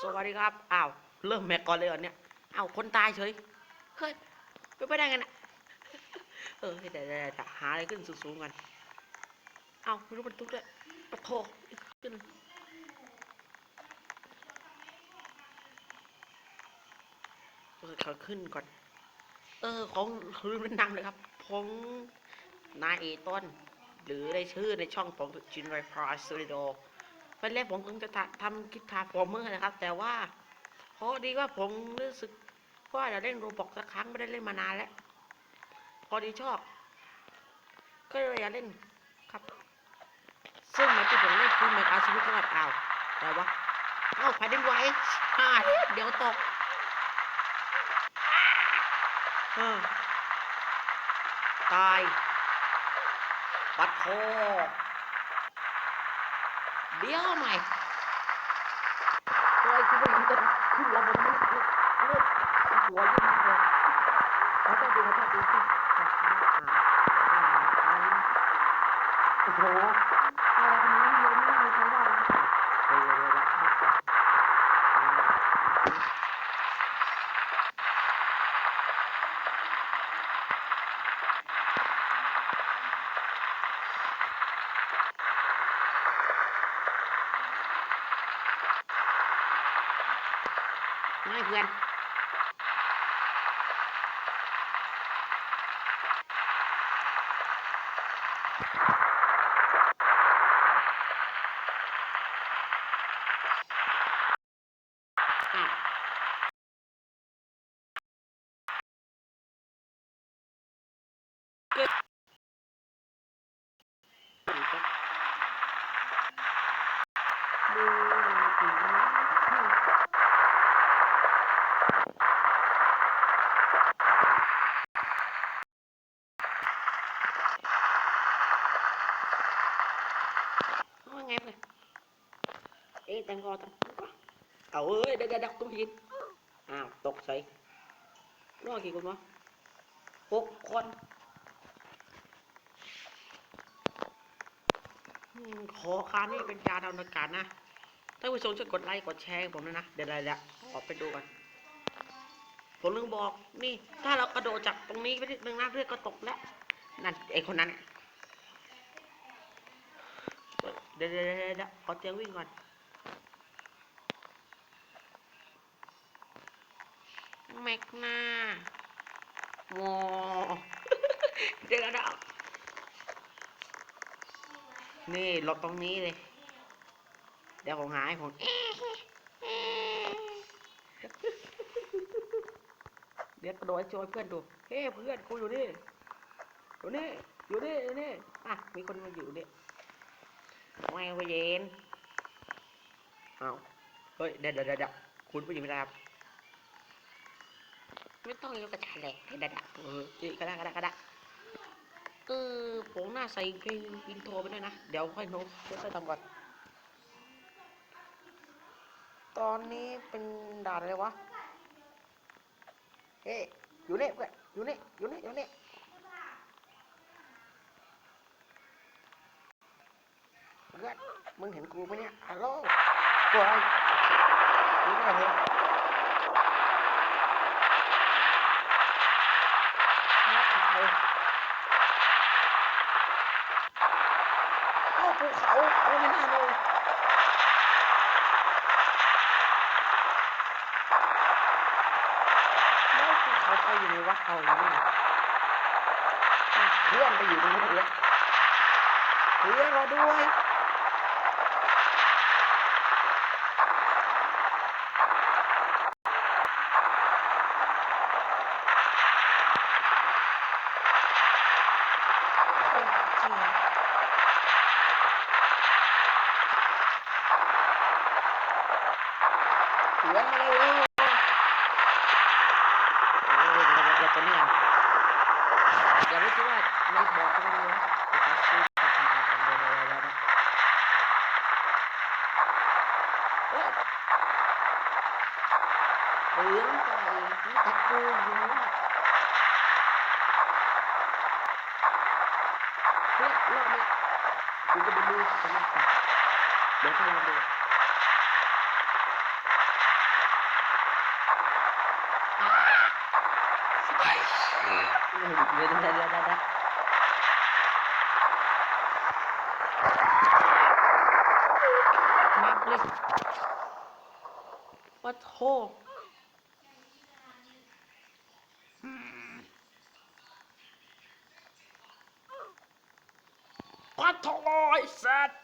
สวัสดีครับอ้าวเริ่มแม็กก่อนเลยเหรอเนี่ยอ้าวคนตายเฉยเฮ้ยไปไปได้ไงนะเออแต่แต่หาอะไรขึ้นสูงๆกันเอ้าไม่รู้บรรทุกด้วยปะโถขึ้นเออขาขึ้นก่อน เออ ของลืมแนะนำเลยครับผมนายเอต้น หรือได้ชื่อในช่องผมจินไรพรสตูดิโอ วันแรกผมคงจะทำคลิปทาฟอร์เมอร์นะครับ แต่ว่าพอดีว่าผมรู้สึกว่าจะเล่นโรบอกสักครั้งไม่ได้เล่นมานานแล้ว พอดีชอบ ก็เลยอยากเล่นครับ ซึ่งแมปที่ผมเล่นคือแมปอาชีวิตรอดอ้าวอะไรวะอ้าวแผ่นดินไหวฮ่าเดี๋ยวตกเออตาย ปัดโท เดี๋ยวใหม่เฮ้ยคุณผู้หญิงจะขึ้นแล้วมันไม่เลิกเลิกหัวยิ่งเลยเขาจะดูเขาจะดูที่โอ้โหอะไรคนนี้เยอะมากเลยเขาว่าเฮ้ยเดี๋ยวเดี๋ยวเดี๋ยว ไม่เพื่อนอะเกิดดูถึง ว่าไงเลย เอ๊ะแตงกอตังเอาเอ้ยเดี๋ยวเดี๋ยวเดี๋ยวตุ้มหินอ้าวตกใส่รอดกี่คนวะหกคนขอคานี่เป็นการดำเนินการนะท่านผู้ชมช่วยกดไลค์กดแชร์ให้ผมด้วยนะ เดี๋ยวอะไรล้วขอไปดูกันผมลืมบอกนี่ ถ้าเรากระโดดจากตรงนี้ไปนิดนึงนะเลือดก็ตกแล้ว นั่นไอคนนั้น เดี๋ยวเดี๋ยวเดี๋ยวเดี๋ยวขอเตียงวิ่งก่อน แม็กนาวอเดี๋ยวเดี๋ยวนี่หลบตรงนี้เลย เดี๋ยวผมหาให้ผมเดี๋ยวกระโดดช่วยเพื่อนดู เฮ้เพื่อนกูอยู่นี่ อยู่นี่ อยู่นี่อยู่นี่ อะ มีคนมาอยู่นี่ไม่ไปเย็น เอาเฮ้ยเดี๋ยวเดี๋ยวเดี๋ยวคุณผู้หญิงไม่ได้ครับ ไม่ต้องยกกระชาแหลกเดี๋ยวเดี๋ยวเดี๋ยวเออเอ้ยกระดากระดากระดาเออผมน่าใส่เพลงอินโทรไปด้วยนะ เดี๋ยวค่อยโน้ตเดี๋ยวค่อยทำก่อน ตอนนี้เป็นด่านอะไรวะเฮ้ยอยู่นี่เพื่อนอยู่นี่อยู่นี่อยู่นี่เพื่อนมึงเห็นกูไหมเนี่ย ฮัลโหลกูอะไรมึงไม่เห็นนักข่าวโอ้ภูเขาโอ้ไม่น่าเลยแล้วภูเขาใครอยู่ในวัดเอาอยู่นี่เพื่อนไปอยู่ตรงนู้นเลยเพื่อนรอด้วย จริงเสียงอะไรเอ่ยโอ้ยเดี๋ยวเดี๋ยวตัวนี้ก่อนอย่าไม่คิดว่าในบอกก็ไม่รู้นเดียวขอซื้อก่อนก่อนก่อนเดี๋ยวเดี๋ยวเดี๋ยวเดี๋ยวเฮ้ยเดืองไก่ที่ตะกูอยู่ว่าเฮ้ยรอบนี้กูจะไปดูสมัครก่อนเดี๋ยวค่อยลองดู เดี๋ยวเดี๋ยวเดี๋ยวเดี๋ยวเดี๋ยวมาเลย ว่าโทว่าโทไอ้สัตว์